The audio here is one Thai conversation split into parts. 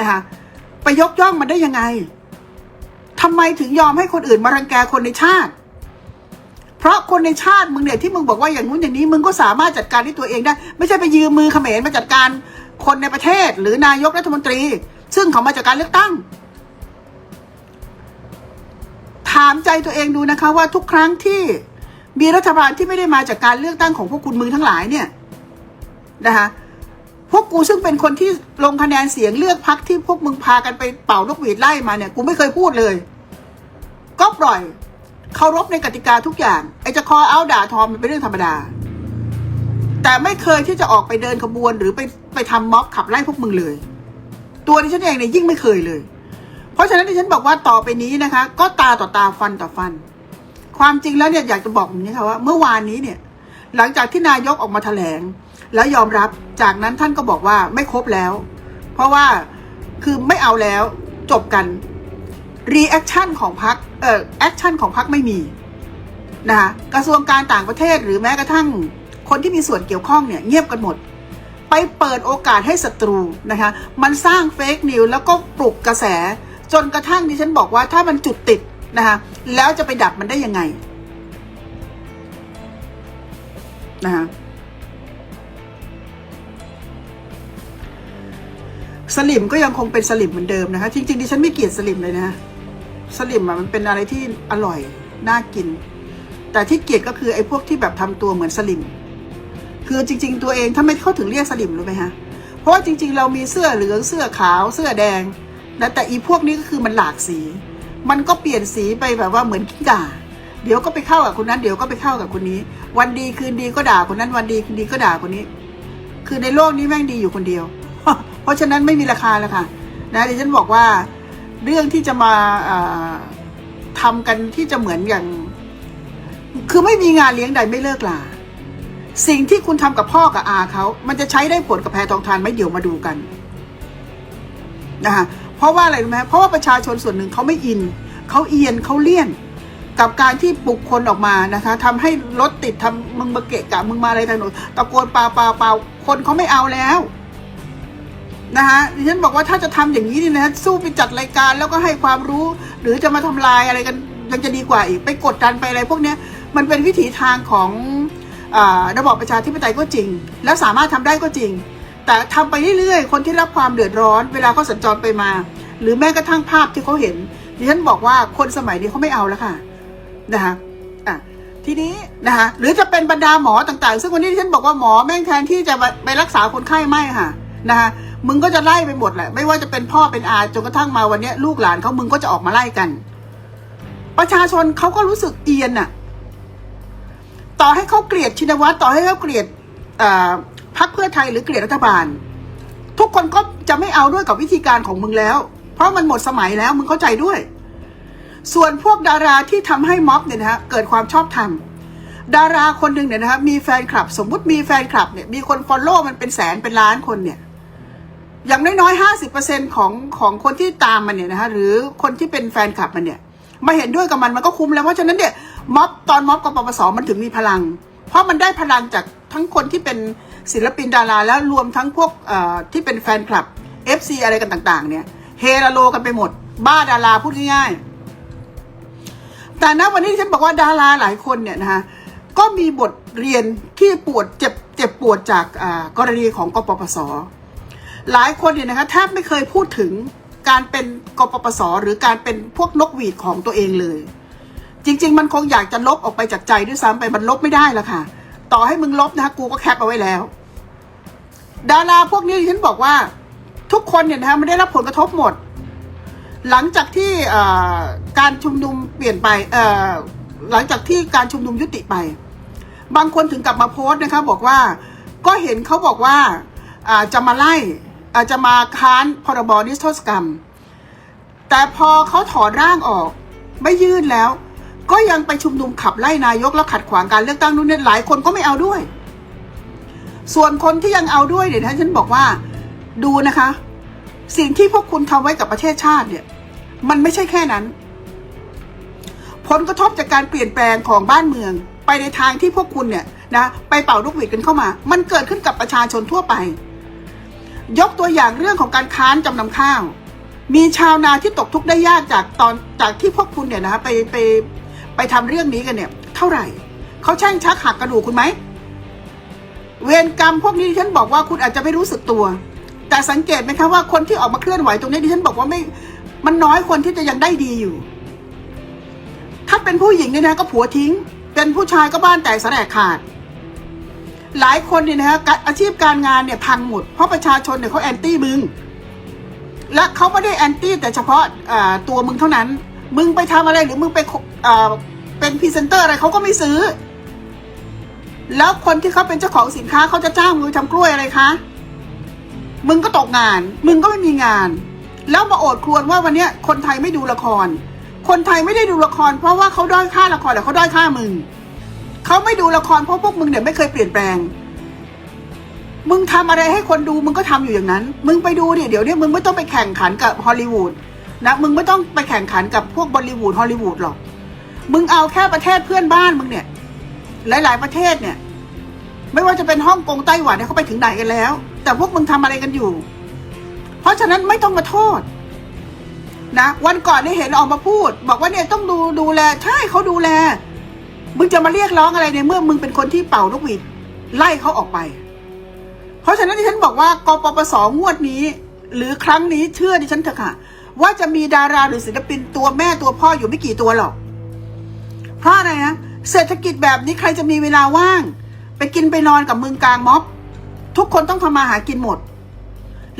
นะคะไปยกย่องมันได้ยังไงทำไมถึงยอมให้คนอื่นมารังแกคนในชาติ เพราะคนในชาติมึงเนี่ยที่มึงบอกว่าอย่างนู้นอย่างนี้ มึงก็สามารถจัดการด้วยตัวเองได้ ไม่ใช่ไปยืมมือเขมรมาจัดการคนในประเทศ หรือนายกรัฐมนตรี ซึ่งเขามาจากการเลือกตั้ง ถามใจตัวเองดูนะคะ ว่าทุกครั้งที่มีรัฐบาลที่ไม่ได้มาจากการเลือกตั้งของพวกคุณมึงทั้งหลายเนี่ยนะคะ พวกกูซึ่งเป็นคนที่ลงคะแนนเสียงเลือกพักที่พวกมึงพากันไปเป่านกหวีดไล่มาเนี่ยกูไม่เคยพูดเลย ก็ปล่อยเคารพในกติกาทุกอย่างไอจะคอเอาด่าทอมมันเป็นเรื่องธรรมดา แต่ไม่เคยที่จะออกไปเดินขบวนหรือไปไปทำม็อบขับไล่พวกมึงเลย ตัวดิฉันเองเนี่ยยิ่งไม่เคยเลย เพราะฉะนั้นดิฉันบอกว่าต่อไปนี้นะคะ ก็ตาต่อตาฟันต่อฟัน ความจริงแล้วเนี่ยอยากจะบอกอย่างนี้ค่ะว่า เมื่อวานนี้เนี่ย หลังจากที่นายกออกมาแถลง แล้วยอมรับจากนั้นท่านก็บอกว่าไม่ครบแล้ว เพราะว่าคือไม่เอาแล้วจบกันรีแอคชั่นของพักเอ่อแอคชั่นของพักไม่มีนะคะกระทรวงการต่างประเทศหรือแม้กระทั่งคนที่มีส่วนเกี่ยวข้องเนี่ยเงียบกันหมด ไปเปิดโอกาสให้ศัตรูนะคะมันสร้างเฟกนิวแล้วก็ปลุกกระแส จนกระทั่งดิฉันบอกว่าถ้ามันจุดติดนะคะแล้วจะไปดับมันได้ยังไงนะคะ สลิมก็ยังคงเป็นสลิมเหมือนเดิมนะคะจริงๆดิฉันไม่เกลียดสลิมเลยนะสลิมอะมันเป็นอะไรที่อร่อยน่ากิน แต่ที่เกลียดก็คือไอ้พวกที่แบบทำตัวเหมือนสลิมคือจริง ๆ ตัวเองถ้าไม่เข้าถึงเรียกสลิมรู้ไหมฮะเพราะว่าจริง ๆ เรามีเสื้อเหลืองเสื้อขาวเสื้อแดงนะแต่อีพวกนี้ก็คือมันหลากสี มันก็เปลี่ยนสีไปแบบว่าเหมือนกิ้งก่าเดี๋ยวก็ไปเข้ากับคนนั้นเดี๋ยวก็ไปเข้ากับคนนี้ วันดีคืนดีก็ด่าคนนั้นวันดีคืนดีก็ด่าคนนี้ คือในโลกนี้แม่งดีอยู่คนเดียว เพราะฉะนั้นไม่มีราคาแล้วค่ะนะดิฉันบอกว่าเรื่องที่จะมาเอ่อทำกันที่จะเหมือนอย่าง คือไม่มีงานเลี้ยงใดไม่เลิกลาสิ่งที่คุณทำกับพ่อกับอาเขา มันจะใช้ได้ผลกับแพทองทานไหมเดี๋ยวมาดูกันนะคะเพราะว่าอะไรรู้ไหมเพราะว่าประชาชนส่วนหนึ่งเขาไม่อิน เขาเอียนเขาเลี่ยน กับการที่ปลุกคนออกมานะคะทำให้รถติดทำมึงมาเกะกะมึงมาอะไรถนนตะโกนป่าป่าเปล่าคนเขาไม่เอาแล้ว นะคะดิฉันบอกว่าถ้าจะทำอย่างนี้นี่นะสู้ไปจัดรายการแล้วก็ให้ความรู้ หรือจะมาทำลายอะไรกันยังจะดีกว่าอีกไปกดดันไปอะไรพวกเนี้ยมันเป็นวิถีทางของระบอบประชาธิปไตยก็จริง แล้วสามารถทำได้ก็จริง แต่ทำไปเรื่อยๆ คนที่รับความเดือดร้อน เวลาเขาสัญจรไปมา หรือแม้กระทั่งภาพที่เขาเห็นดิฉันบอกว่าคนสมัยนี้เขาไม่เอาแล้วค่ะนะคะอะทีนี้นะคะหรือจะเป็นบรรดาหมอต่างๆ ซึ่งวันนี้ดิฉันบอกว่าหมอแม่งแทนที่จะไปรักษาคนไข้ไม่ค่ะนะคะ มึงก็จะไล่ไปหมดแหละ ไม่ว่าจะเป็นพ่อเป็นอาจนกระทั่งมาวันนี้ลูกหลานเขามึงก็จะออกมาไล่กัน ประชาชนเขาก็รู้สึกเอียนน่ะ ต่อให้เขาเกลียดชินวัตรต่อให้เขาเกลียดพรรคเพื่อไทยหรือเกลียดรัฐบาล ทุกคนก็จะไม่เอาด้วยกับวิธีการของมึงแล้ว เพราะมันหมดสมัยแล้วมึงเข้าใจด้วย ส่วนพวกดาราที่ทำให้ม็อบเนี่ยนะฮะเกิดความชอบธรรมดาราคนหนึ่งเนี่ยนะฮะมีแฟนคลับ สมมุติมีแฟนคลับเนี่ยมีคนฟอลโล่มันเป็นแสนเป็นล้านคนเนี่ย อย่างน้อยๆห้าสิบเปอร์เซ็นของของคนที่ตามมันเนี่ยนะคะหรือคนที่เป็นแฟนคลับมันเนี่ย มาเห็นด้วยกับมันมันก็คุ้มแล้วเพราะฉะนั้นเนี่ยม็อบตอนม็อบกปปสมันถึงมีพลัง เพราะมันได้พลังจากทั้งคนที่เป็นศิลปินดารา แล้วรวมทั้งพวกที่เป็นแฟนคลับ FC อะไรกันต่าง ๆ เนี่ยเฮลโลกันไปหมด บ้าดาราพูดง่ายๆแต่ณวันนี้ฉันบอกว่าดาราหลายคนเนี่ยนะคะก็มีบทเรียนที่ปวดเจ็บเจ็บปวดจากกรณีของกปปส หลายคนเนี่ยนะคะแทบไม่เคยพูดถึงการเป็นกปปส หรือการเป็นพวกนกหวีดของตัวเองเลย จริง ๆ มันคงอยากจะลบออกไปจากใจด้วยซ้ำไปมันลบไม่ได้ล้วค่ะ ต่อให้มึงลบนะคะกูก็แคปเอาไว้แล้ว ดาราพวกนี้ที่ฉันบอกว่าทุกคนเนี่ยนะคะมันได้รับผลกระทบหมด หลังจากที่การชุมนุมเปลี่ยนไปหลังจากที่การชุมนุมยุติไป บางคนถึงกลับมาโพสต์นะคะบอกว่าก็เห็นเขาบอกว่าจะมาไล่ อาจจะมาค้านพรบนิรโทษกรรม แต่พอเขาถอนร่างออก ไม่ยื่นแล้ว ก็ยังไปชุมนุมขับไล่นายกแล้วขัดขวางการเลือกตั้งนู่นนี่หลายคนก็ไม่เอาด้วย ส่วนคนที่ยังเอาด้วยเนี่ยนฉันบอกว่า ดูนะคะ สิ่งที่พวกคุณทำไว้กับประเทศชาติเนี่ย มันไม่ใช่แค่นั้น ผลกระทบจากการเปลี่ยนแปลงของบ้านเมือง ไปในทางที่พวกคุณเนี่ยนะไปเป่าลูกหวีดกันเข้ามา มันเกิดขึ้นกับประชาชนทั่วไป ยกตัวอย่างเรื่องของการค้านจำนำข้าว มีชาวนาที่ตกทุกข์ได้ยากจากตอนจากที่พวกคุณเนี่ยนะคะไปไปไปทำเรื่องนี้กันเนี่ย เท่าไหร่เขาแช่งชักหักกระดูกคุณไหมเวรกรรมพวกนี้ดิฉันบอกว่าคุณอาจจะไม่รู้สึกตัว แต่สังเกตไหมคะว่าคนที่ออกมาเคลื่อนไหวตรงนี้ดิฉันบอกว่าไม่ มันน้อยคนที่จะยังได้ดีอยู่ ถ้าเป็นผู้หญิงเนี่ยนะก็ผัวทิ้ง เป็นผู้ชายก็บ้านแตกสลายขาด หลายคนเนี่ยนะฮะอาชีพการงานเนี่ยพังหมด เพราะประชาชนเนี่ยเขาแอนตี้มึง และเขาไม่ได้แอนตี้แต่เฉพาะตัวมึงเท่านั้น มึงไปทำอะไรหรือมึงไปเป็นพรีเซนเตอร์อะไรเขาก็ไม่ซื้อ แล้วคนที่เขาเป็นเจ้าของสินค้าเขาจะจ้างมึงทำกล้วยอะไรคะ มึงก็ตกงาน มึงก็ไม่มีงาน แล้วมาโอดครวญว่าวันนี้คนไทยไม่ดูละคร คนไทยไม่ได้ดูละคร เพราะว่าเขาด้อยค่าละครแต่เขาด้อยค่ามึง เขาไม่ดูละครเพราะพวกมึงเนี่ยไม่เคยเปลี่ยนแปลง มึงทำอะไรให้คนดูมึงก็ทำอยู่อย่างนั้น มึงไปดูดิเดี๋ยวเนี้มึงไม่ต้องไปแข่งขันกับฮอลลีวูดนะมึงไม่ต้องไปแข่งขันกับพวกบอลลีวูดฮอลลีวูดหรอก มึงเอาแค่ประเทศเพื่อนบ้านมึงเนี่ย หลาย ๆ ประเทศเนี่ย ไม่ว่าจะเป็นฮ่องกงไต้หวันเนี่ยเขาไปถึงไหนกันแล้ว แต่พวกมึงทำอะไรกันอยู่ เพราะฉะนั้นไม่ต้องมาโทษนะวันก่อนได้เห็นออกมาพูด บอกว่าเนี่ยต้องดูดูแลใช่เขาดูแล มึงจะมาเรียกร้องอะไรในเมื่อมึงเป็นคนที่เป่านกหวีดไล่เขาออกไป เพราะฉะนั้นที่ฉันบอกว่ากปปสงวดนี้ หรือครั้งนี้เชื่อดิฉันเถอะค่ะ ว่าจะมีดาราหรือศิลปินตัวแม่ตัวพ่ออยู่ไม่กี่ตัวหรอก เพราะอะไรนะเศรษฐกิจแบบนี้ใครจะมีเวลาว่าง ไปกินไปนอนกับมึงกลางม็อบ ทุกคนต้องทำมาหากินหมด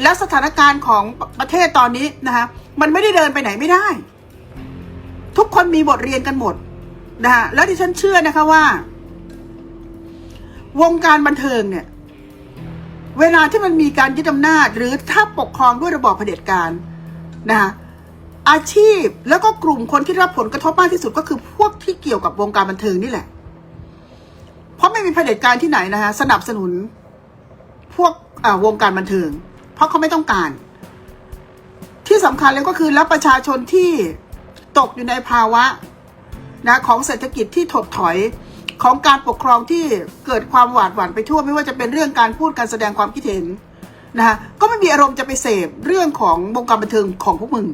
และสถานการณ์ของประเทศตอนนี้นะคะมันไม่ได้เดินไปไหนไม่ได้ ทุกคนมีบทเรียนกันหมด นะคะแล้วดิฉันเชื่อนะคะว่า วงการบันเทิงเนี่ย เวลาที่มันมีการยึดอำนาจ หรือถ้าปกครองด้วยระบอบเผด็จการนะคะอาชีพแล้วก็กลุ่มคนที่รับผลกระทบมากที่สุดก็คือพวกที่เกี่ยวกับวงการบันเทิงนี่แหละ เพราะไม่มีเผด็จการที่ไหนนะคะสนับสนุนพวกวงการบันเทิง เพราะเขาไม่ต้องการ ที่สำคัญเลยก็คือแล้วประชาชนที่ตกอยู่ในภาวะ นะของเศรษฐกิจที่ถดถอยของการปกครองที่เกิดความหวาดหวั่นไปทั่วไม่ว่าจะเป็นเรื่องการพูดการแสดงความคิดเห็นนะคะก็ไม่มีอารมณ์จะไปเสพเรื่องของวงการบันเทิงของพวกมึง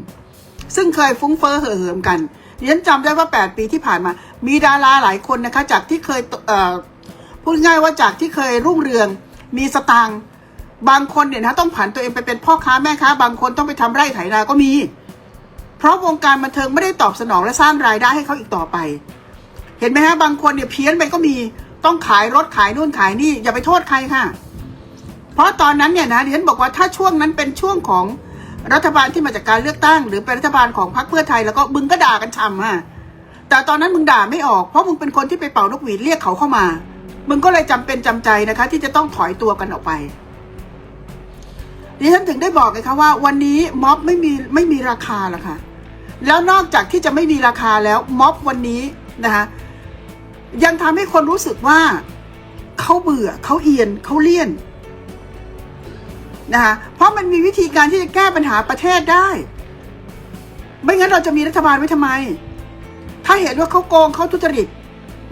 ซึ่งเคยฟุ้งเฟ้อเห่อเหิมกันดิฉันจำได้ว่า 8 ปีที่ผ่านมา มีดาราหลายคนนะคะจากที่เคยเพูดง่ายว่าจากที่เคยรุ่งเรืองมีสตางค์บางคนเนี่ยนะต้องผันตัวเองไปเป็นพ่อค้าแม่ค้า บางคนต้องไปทำไร่ไถนาก็มี เพราะวงการบันเทิงไม่ได้ตอบสนองและสร้างรายได้ให้เขาอีกต่อไป เห็นไหมฮะบางคนเนี่ยเพี้ยนไปก็มีต้องขายรถขายนู่นขายนี่อย่าไปโทษใครค่ะ เพราะตอนนั้นเนี่ยนะดิฉันบอกว่าถ้าช่วงนั้นเป็นช่วงของรัฐบาลที่มาจากการเลือกตั้ง หรือเป็นรัฐบาลของพรรคเพื่อไทยแล้วก็มึงก็ด่ากันช่ำฮะแต่ตอนนั้นมึงด่าไม่ออกเพราะมึงเป็นคนที่ไปเป่านกหวีดเรียกเขาเข้ามา มึงก็เลยจำเป็นจำใจนะคะ ที่จะต้องถอยตัวกันออกไปดิฉันถึงได้บอกไงคะว่า วันนี้ม็อบไม่มีไม่มีราคาหรอกค่ะ แล้วนอกจากที่จะไม่มีราคาแล้วม็อบวันนี้นะคะยังทำให้คนรู้สึกว่าเขาเบื่อเขาเอียนเขาเลี่ยนนะคะเพราะมันมีวิธีการที่จะแก้ปัญหาประเทศได้ ไม่งั้นเราจะมีรัฐบาลไว้ทำไม ถ้าเห็นว่าเขาโกงเขาทุจริต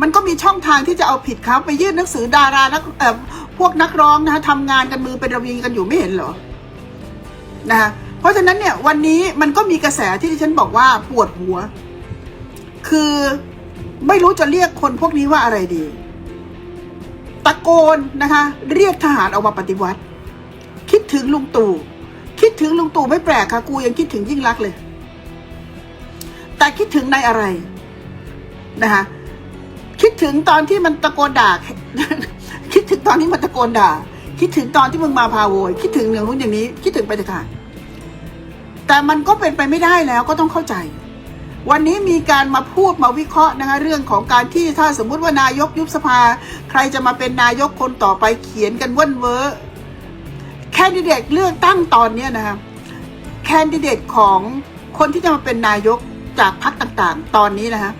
มันก็มีช่องทางที่จะเอาผิดเขาไปยื่นหนังสือดารานักเออพวกนักร้องนะคะทำงานกันมือเป็นระวีกันอยู่ไม่เห็นเหรอนะคะ เพราะฉะนั้นเนี่ยวันนี้มันก็มีกระแสที่ดิฉันบอกว่าปวดหัว คือไม่รู้จะเรียกคนพวกนี้ว่าอะไรดี ตะโกนนะคะ เรียกทหารออกมาปฏิวัติ คิดถึงลุงตู่คิดถึงลุงตู่ไม่แปลกค่ะกูยังคิดถึงยิ่งรักเลย แต่คิดถึงในอะไรนะคะคิดถึงตอนที่มันตะโกนด่าคิดถึงตอนนี้มันตะโกนด่า คิดถึงตอนที่มึงมาพาโวยคิดถึงอย่างนู้นอย่างนี้ คิดถึงไปเถอะค่ะ แต่มันก็เป็นไปไม่ได้แล้วก็ต้องเข้าใจ วันนี้มีการมาพูดมาวิเคราะห์นะคะเรื่องของการที่ถ้าสมมุติว่านายกยุบสภา ใครจะมาเป็นนายกคนต่อไปเขียนกันว่นเวอร์แคนดิเดตเลือกตั้งตอนนี้นะคะแคนดิเดตของคนที่จะมาเป็นนายกจากพรรคต่างๆ ตอนนี้นะคะ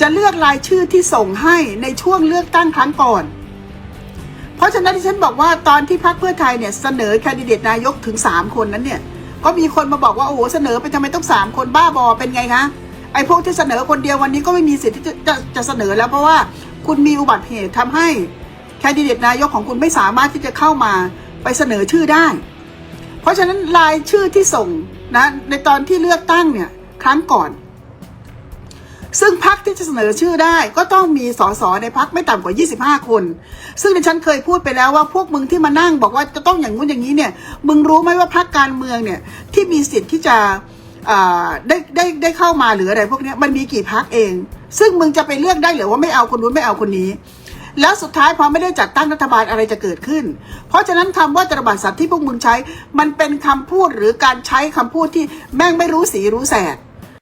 จะเลือกรายชื่อที่ส่งให้ในช่วงเลือกตั้งครั้งก่อน เพราะฉะนั้นที่ฉันบอกว่าตอนที่พรรคเพื่อไทยเนี่ยเสนอแคนดิเดตนายกถึงสามคนนั้นเนี่ย ก็มีคนมาบอกว่าโอ้โหเสนอไปทำไมต้องสามคนบ้าบอเป็นไงคะไอ้พวกที่เสนอคนเดียววันนี้ก็ไม่มีสิทธิ์ที่จะจะจะเสนอแล้วเพราะว่าคุณมีอุบัติเหตุทำให้แคนดิเดตนายกของคุณไม่สามารถที่จะเข้ามาไปเสนอชื่อได้ เพราะฉะนั้นรายชื่อที่ส่งนะในตอนที่เลือกตั้งเนี่ยครั้งก่อน ซึ่งพักที่จะเสนอชื่อได้ก็ต้องมีสสในพักไม่ต่ำกว่า 25 คน ซึ่งดิฉันเคยพูดไปแล้วว่าพวกมึงที่มานั่งบอกว่าจะต้องอย่างงู้นอย่างนี้เนี่ยมึงรู้ไหมว่าพักการเมืองเนี่ยที่มีสิทธิ์ที่จะได้ได้ได้เข้ามาหรืออะไรพวกนี้มันมีกี่พักเอง ซึ่งมึงจะไปเลือกได้หรือว่าไม่เอาคนนู้นไม่เอาคนนี้ แล้วสุดท้ายพอไม่ได้จัดตั้งรัฐบาลอะไรจะเกิดขึ้น เพราะฉะนั้นคำว่าตรบัดสัตว์ที่พวกมึงใช้ มันเป็นคำพูดหรือการใช้คำพูดที่แม่งไม่รู้สีรู้แสด